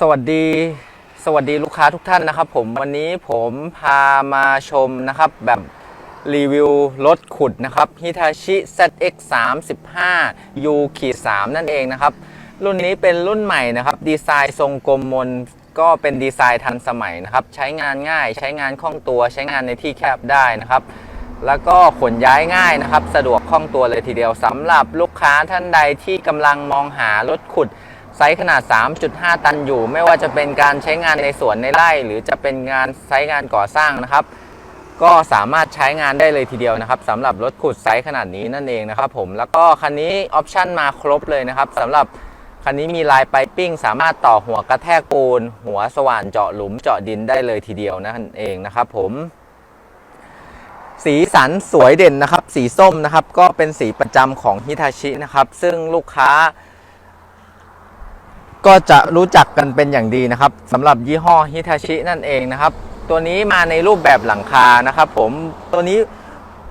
สวัสดีสวัสดีลูกค้าทุกท่านนะครับ ผมวันนี้ผมพามาชมนะครับ แบบรีวิวรถขุดนะครับ Hitachi ZX 3 5 U 3นั่นเองนะครับ รุ่นนี้เป็นรุ่นใหม่นะครับ ดีไซน์ทรงกลมมนก็เป็นดีไซน์ทันสมัยนะครับ ใช้งานง่ายใช้งานคล่องตัว ใช้งานในที่แคบได้นะครับ แล้วก็ขนย้ายง่ายนะครับ สะดวกคล่องตัวเลยทีเดียวสำหรับลูกค้าท่านใดที่กำลังมองหารถขุด ไซส์ขนาด 3.5 ตันอยู่ ไม่ว่าจะเป็นการใช้งานในสวนในไร่ หรือจะเป็นงานไซส์งานก่อสร้างนะครับ ก็สามารถใช้งานได้เลยทีเดียวนะครับสำหรับรถขุดไซส์ขนาดนี้นั่นเองนะครับผมแล้วก็คันนี้ออปชันมาครบเลยนะครับสำหรับคันนี้มีลายไปปิ้ง สามารถต่อหัวกระแทกปูน หัวสว่านเจาะหลุมเจาะดินได้เลยทีเดียวนั่นเองนะครับผม สีสันสวยเด่นนะครับ สีส้มนะครับ ก็เป็นสีประจำของฮิทาชินะครับ ซึ่งลูกค้า ก็จะรู้จักกันเป็นอย่างดีนะครับสำหรับยี่ห้อฮิทาชินั่นเองนะครับ ตัวนี้มาในรูปแบบหลังคานะครับผมตัวนี้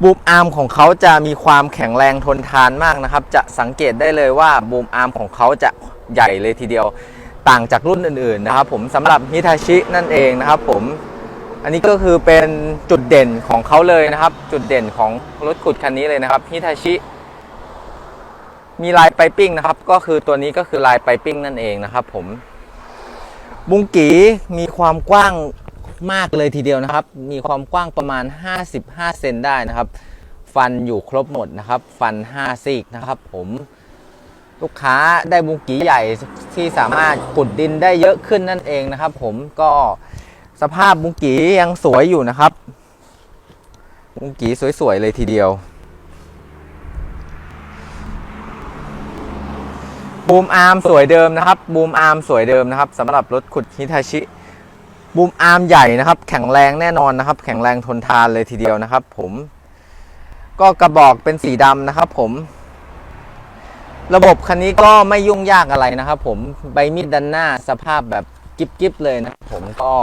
บูมอาร์มของเขาจะมีความแข็งแรงทนทานมากนะครับ จะสังเกตได้เลยว่าบูมอาร์มของเขาจะใหญ่เลยทีเดียว ต่างจากรุ่นอื่นๆนะครับผมสำหรับฮิทาชินั่นเองนะครับผมอันนี้ก็คือเป็นจุดเด่นของเขาเลยนะครับ จุดเด่นของรถขุดคันนี้เลยนะครับฮิทาชิ มีลายไปปิ้งนะครับ ก็คือตัวนี้ก็คือลายไปปิ้งนั่นเองนะครับผมบุงกีมีความกว้างมากเลยทีเดียวนะครับ มีความกว้างประมาณ 55 เซนได้นะครับ ฟันอยู่ครบหมดนะครับ ฟัน 5 ซีกนะครับ ผมลูกค้าได้บุงกีใหญ่ที่สามารถขุดดินได้เยอะขึ้นนั่นเองนะครับ ผมก็สภาพบุงกียังสวยอยู่นะครับบุงกีสวยๆเลยทีเดียว บูมอาร์มสวยเดิมนะครับบูมอาร์มสวยเดิมนะครับสำหรับรถขุดฮิทาชิบูมอาร์มใหญ่นะครับ แข็งแรงแน่นอนนะครับ แข็งแรงทนทานเลยทีเดียวนะครับ ผม ก็กระบอกเป็นสีดำนะครับ ผม ระบบคันนี้ก็ไม่ยุ่งยากอะไรนะครับ ผมใบมีดด้านหน้าสภาพแบบกิ๊บๆเลยนะผมก็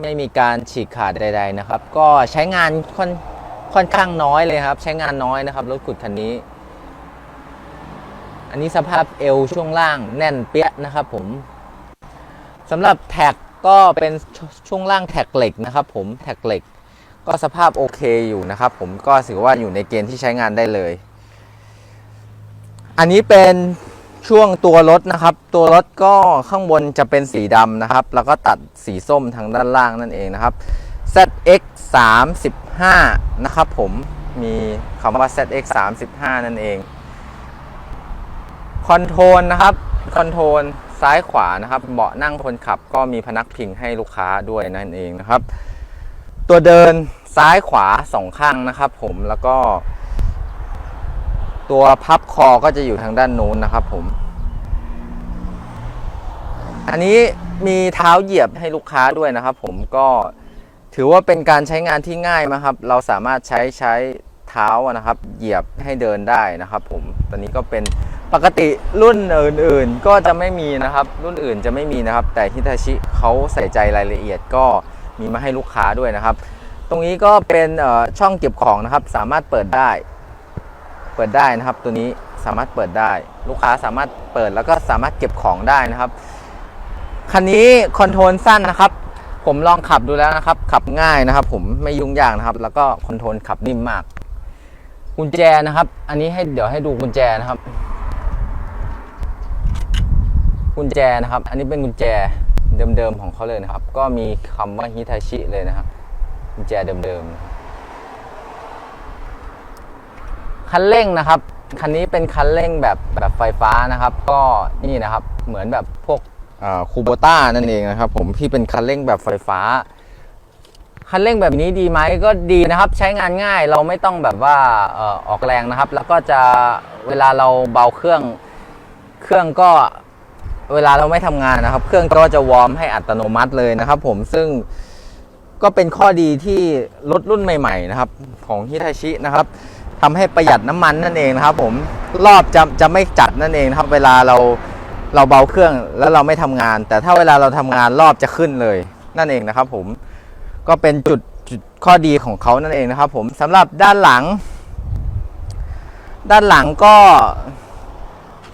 ไม่มีการฉีกขาดใด ๆนะครับ ก็ใช้งานค่อนค่อนข้างน้อยเลยครับ ใช้งานน้อยนะครับรถขุดคันนี้ อันนี้สภาพเอวช่วงล่างแน่นเปี้ยนะครับผมสำหรับแท็กก็เป็นชช่วงล่างแท็กเหล็กนะครับผมแท็กเหล็ก ก็สภาพโอเคอยู่นะครับผมก็ถือว่าอยู่ในเกณฑ์ที่ใช้งานได้เลย อันนี้เป็นช่วงตัวรถนะครับ ตัวรถก็ข้างบนจะเป็นสีดำนะครับ แล้วก็ตัดสีส้มทางด้านล่างนั่นเองนะครับ ZX 35นะครับผมมีคำว่า ZX 35นั่นเอง คอนโทรลนะครับคอนโทรลซ้ายขวานะครับ เบาะนั่งคนขับก็มีพนักพิงให้ลูกค้าด้วยนั่นเองนะครับ ตัวเดินซ้ายขวาสองข้างนะครับ ผมแล้วก็ ตัวพับคอก็จะอยู่ทางด้านนู้นนะครับผม อันนี้มีเท้าเหยียบให้ลูกค้าด้วยนะครับ ผมก็ถือว่าเป็นการใช้งานที่ง่ายมากครับ เราสามารถใช้ใช้เท้านะครับ เหยียบให้เดินได้นะครับ ผมตอนนี้ก็เป็น ปกติรุ่นอื่นๆ ก็จะไม่มีนะครับ รุ่นอื่นจะไม่มีนะครับ แต่ฮิตาชิเขาใส่ใจรายละเอียดก็มีมาให้ลูกค้าด้วยนะครับ ตรงนี้ก็เป็นช่องเก็บของนะครับ สามารถเปิดได้ เปิดได้นะครับ ตัวนี้สามารถเปิดได้ ลูกค้าสามารถเปิดแล้วก็สามารถเก็บของได้นะครับคันนี้คอนโทรลสั้นนะครับ ผมลองขับดูแล้วนะครับ ขับง่ายนะครับ ผมไม่ยุ่งยากนะครับ แล้วก็คอนโทรลขับนิ่มมาก กุญแจนะครับ อันนี้ให้เดี๋ยวให้ดูกุญแจนะครับ กุญแจนะครับ อันนี้เป็นกุญแจเดิมๆของเขาเลยนะครับ ก็มีคำว่าฮิทาชิเลยนะครับ กุญแจเดิมๆคันเร่งนะครับ คันนี้เป็นคันเร่งแบบแบบไฟฟ้านะครับ ก็นี่นะครับ เหมือนแบบพวกคูโบต้านั่นเองนะครับ ผมที่เป็นคันเร่งแบบไฟฟ้า คันเร่งแบบนี้ดีไหมก็ดีนะครับ ใช้งานง่ายเราไม่ต้องแบบว่าออกแรงนะครับ แล้วก็จะเวลาเราเบาเครื่องเครื่องก็ เวลาเราไม่ทำงานนะครับ เครื่องก็จะวอร์มให้อัตโนมัติเลยนะครับ ผมซึ่งก็เป็นข้อดีที่รถรุ่นใหม่ๆนะครับ ของฮิทาชินะครับทำให้ประหยัดน้ำมันนั่นเองนะครับ ผมรอบจะจะไม่จัดนั่นเองนะครับ เวลาเราเราเบาเครื่องแล้วเราไม่ทำงาน แต่ถ้าเวลาเราทำงานรอบจะขึ้นเลย นั่นเองนะครับ ผมก็เป็นจุดจุดข้อดีของเขานั่นเองนะครับ ผมสำหรับด้านหลัง ด้านหลังก็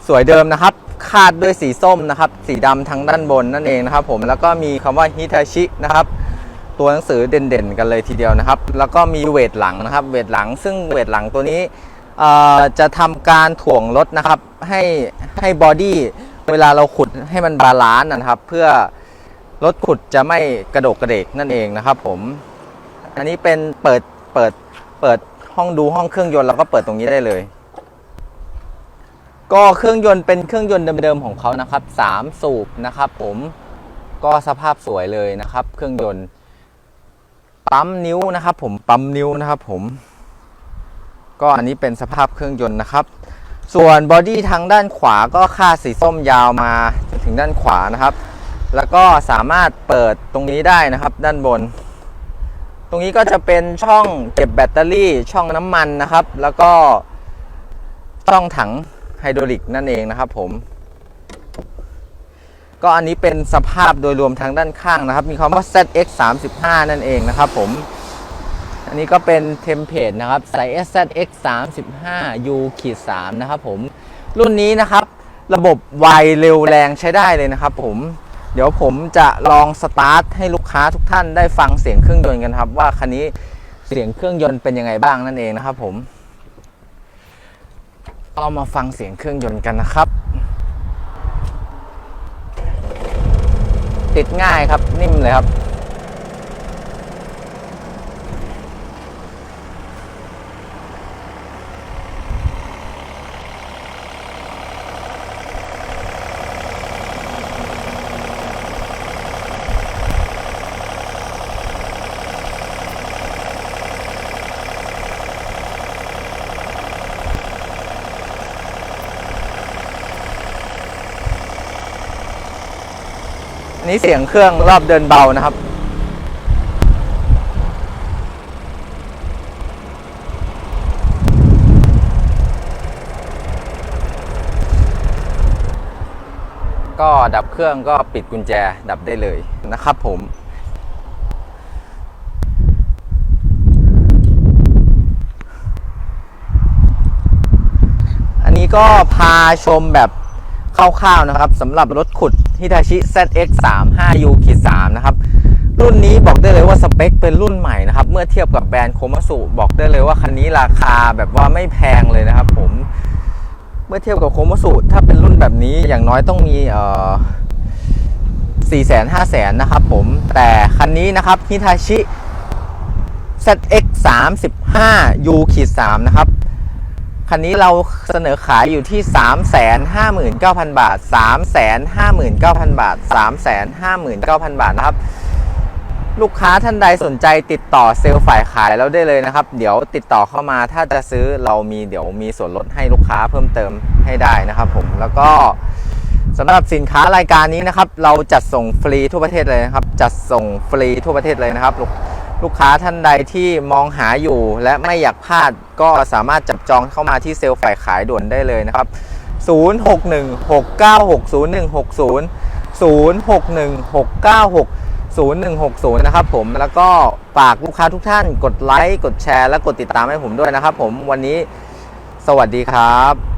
สวยเดิมนะครับ คาดด้วยสีส้มนะครับ สีดำทั้งด้านบนนั่นเองนะครับ ผมแล้วก็มีคำว่าฮิตาชินะครับตัวหนังสือเด่นๆ กันเลยทีเดียวนะครับ แล้วก็มีเวทหลังนะครับ เวทหลัง ซึ่งเวทหลังตัวนี้จะทำการถ่วงรถนะครับ ให้ให้บอดี้เวลาเราขุดให้มันบาลานซ์นะครับ เพื่อรถขุดจะไม่กระโดกกระเดกนั่นเองนะครับ ผม อันนี้เป็นเปิดเปิดเปิดห้องดูห้องเครื่องยนต์เราก็เปิดตรงนี้ได้เลย ก็เครื่องยนต์เป็นเครื่องยนต์เดิมๆของเขานะครับ 3 สูบนะครับผมก็สภาพสวยเลยนะครับ เครื่องยนต์ปั๊มนิ้วนะครับ ผมปั๊มนิ้วนะครับผม ก็อันนี้เป็นสภาพเครื่องยนต์นะครับ ส่วนบอดี้ทางด้านขวาก็ค่าดสีส้มยาวมาจนถึงด้านขวานะครับ แล้วก็สามารถเปิดตรงนี้ได้นะครับ ด้านบน ตรงนี้ก็จะเป็นช่องเก็บแบตเตอรี่ช่องน้ำมันนะครับ แล้วก็ช่องถัง ไฮดรอลิกนั่นเองนะครับผม ก็อันนี้เป็นสภาพโดยรวมทางด้านข้างนะครับ มีคำว่า ZX 3 5นั่นเองนะครับผม อันนี้ก็เป็นเทมเพลตนะครับใส่ ZX 3 5 U ขีด3นะครับผม รุ่นนี้นะครับ ระบบไวเร็วแรงใช้ได้เลยนะครับผมเดี๋ยวผมจะลองสตาร์ทให้ลูกค้าทุกท่านได้ฟังเสียงเครื่องยนต์กันครับ ว่าคันนี้เสียงเครื่องยนต์เป็นยังไงบ้างนั่นเองนะครับผม เรามาฟังเสียงเครื่องยนต์กันนะครับ ติดง่ายครับนิ่มเลยครับ นนี้เสียงเครื่องรอบเดินเบานะครับ ก็ดับเครื่องก็ปิดกุญแจดับได้เลยนะครับผมอันนี้ก็พาชมแบบ คร่าวๆนะครับสำหรับรถขุด Hitachi ZX 3 5 U 3นะครับ รุ่นนี้บอกได้เลยว่าสเปคเป็นรุ่นใหม่นะครับ เมื่อเทียบกับแบรนด์โคมัสุบอกได้เลยว่าคันนี้ราคาแบบว่าไม่แพงเลยนะครับผม เมื่อเทียบกับโคมัสุถ้าเป็นรุ่นแบบนี้อย่างน้อยต้องมีเอ่อ4 0 0 0 0 5 0 0 0 0นะครับผม แต่คันนี้นะครับ Hitachi ZX 35 U 3นะครับ คันนี้เราเสนอขายอยู่ที่ 359,000 บาท 359,000 บาท 359,000 บาทนะครับ ลูกค้าท่านใดสนใจติดต่อเซลล์ฝ่ายขายเราได้เลยนะครับ เดี๋ยวติดต่อเข้ามาถ้าจะซื้อเรามีเดี๋ยวมีส่วนลดให้ลูกค้าเพิ่มเติมให้ได้นะครับผมแล้วก็สำหรับสินค้ารายการนี้นะครับ เราจัดส่งฟรีทั่วประเทศเลยนะครับ จัดส่งฟรีทั่วประเทศเลยนะครับลูก ลูกค้าท่านใดที่มองหาอยู่และไม่อยากพลาดก็สามารถจับจองเข้ามาที่เซลล์ฝ่ายขายด่วนได้เลยนะครับ 0616960160 0616960160 นะครับผมแล้วก็ฝากลูกค้าทุกท่านกดไลค์ กดแชร์ และกดติดตามให้ผมด้วยนะครับผมวันนี้สวัสดีครับ